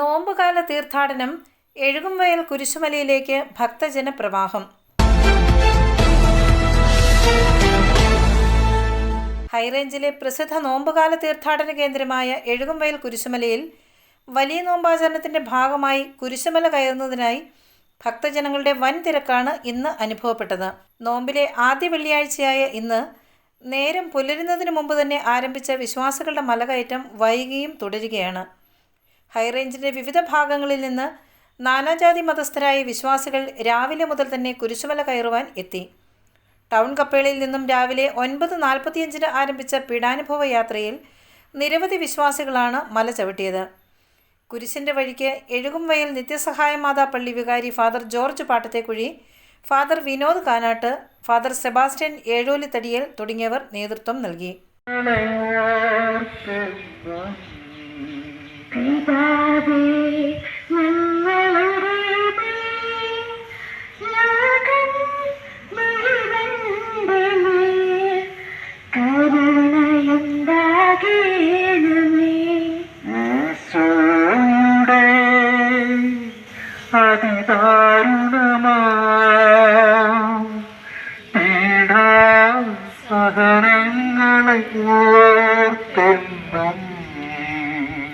നോമ്പുകാല തീർത്ഥാടനം എഴുകുംവയൽ കുരിശുമലയിലേക്ക് ഭക്തജന പ്രവാഹം ഹൈറേഞ്ചിലെ പ്രസിദ്ധ നോമ്പുകാല തീർത്ഥാടന കേന്ദ്രമായ എഴുകുംവയൽ കുരിശുമലയിൽ വലിയ നോമ്പാചരണത്തിന്റെ ഭാഗമായി കുരിശുമല കയറുന്നതിനായി ഭക്തജനങ്ങളുടെ വൻ തിരക്കാണ് ഇന്ന് അനുഭവപ്പെട്ടത്. നോമ്പിലെ ആദ്യ വെള്ളിയാഴ്ചയായ ഇന്ന് നേരം പുലരുന്നതിന് മുമ്പ് തന്നെ ആരംഭിച്ച വിശ്വാസികളുടെ മലകയറ്റം വൈകിയും തുടരുകയാണ്. ഹൈറേഞ്ചിന്റെ വിവിധ ഭാഗങ്ങളിൽ നിന്ന് നാനാജാതി മതസ്ഥരായ വിശ്വാസികൾ രാവിലെ മുതൽ തന്നെ കുരിശുമല കയറുവാൻ എത്തി. ടൗൺ കപ്പേളിയിൽ നിന്നും രാവിലെ ഒൻപത് നാൽപ്പത്തിയഞ്ചിന് ആരംഭിച്ച പീഡാനുഭവ യാത്രയിൽ നിരവധി വിശ്വാസികളാണ് മല ചവിട്ടിയത്. കുരിശിന്റെ വഴിക്ക് എഴുകുംവയൽ നിത്യസഹായ മാതാ പള്ളി വികാരി father George Pattathekkuzhi father Vinod Kanatt father Sebastian Ezholithadiyil തുടങ്ങിയവർ നേതൃത്വം നൽകി. പിതാവേ ഞങ്ങളുടെ സഹനങ്ങളെ ഓർത്തെന്നും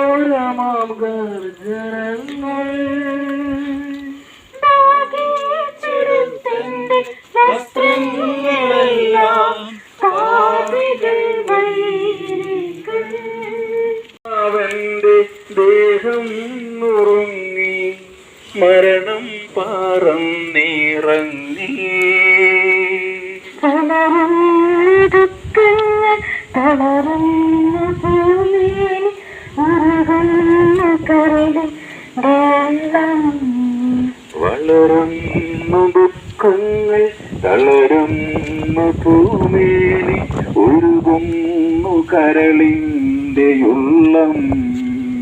ഘോരമാം ഗർജനങ്ങൾ വസ്ത്രങ്ങളെല്ലാം അവന്റെ ദേഹം നുറുങ്ങി മരണം പറന്നിറങ്ങി തളരുന്ന ദുഃഖങ്ങൾ വെള്ളം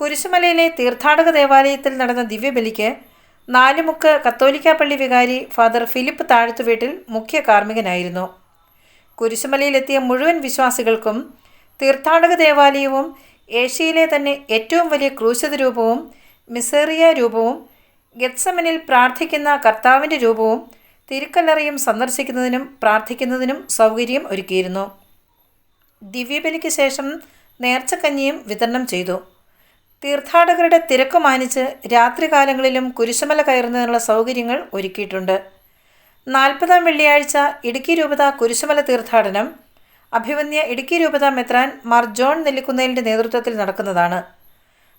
കുരിശുമലയിലെ തീർത്ഥാടക ദേവാലയത്തിൽ നടന്ന ദിവ്യബലിക്ക് നാലുമുക്ക് കത്തോലിക്ക പള്ളി വികാരി ഫാദർ ഫിലിപ്പ് താഴ്ത്തുവീട്ടിൽ മുഖ്യ കാർമ്മികനായിരുന്നു. കുരിശുമലയിലെത്തിയ മുഴുവൻ വിശ്വാസികൾക്കും തീർത്ഥാടക ദേവാലയവും ഏഷ്യയിലെ തന്നെ ഏറ്റവും വലിയ ക്രൂശത രൂപവും മിസേറിയ രൂപവും ഗത്സമനിൽ പ്രാർത്ഥിക്കുന്ന കർത്താവിന്റെ രൂപവും തിരുക്കല്ലറയും സന്ദർശിക്കുന്നതിനും പ്രാർത്ഥിക്കുന്നതിനും സൗകര്യം ഒരുക്കിയിരുന്നു. ദിവ്യബലിക്ക് ശേഷം നേർച്ചക്കഞ്ഞിയും വിതരണം ചെയ്തു. തീർത്ഥാടകരുടെ തിരക്ക് മാനിച്ച് രാത്രികാലങ്ങളിലും കുരിശുമല കയറുന്നതിനുള്ള സൗകര്യങ്ങൾ ഒരുക്കിയിട്ടുണ്ട്. നാൽപ്പതാം വെള്ളിയാഴ്ച ഇടുക്കി രൂപത കുരിശുമല തീർത്ഥാടനം അഭിവന്യ ഇടുക്കി രൂപത മെത്രാൻ മാർ ജോൺ നെല്ലിക്കുന്നേലിന്റെ നേതൃത്വത്തിൽ നടക്കുന്നതാണ്.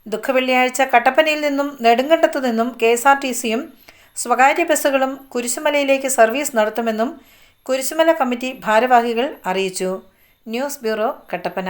ദുഃഖവെള്ളിയാഴ്ച കട്ടപ്പനയിൽ നിന്നും നെടുങ്കണ്ടത്തു നിന്നും കെ എസ് ആർ ടി സിയും സ്വകാര്യ ബസ്സുകളും കുരിശുമലയിലേക്ക് സർവീസ് നടത്തുമെന്നും കുരിശുമല കമ്മിറ്റി ഭാരവാഹികൾ അറിയിച്ചു. News bureau Kattappana.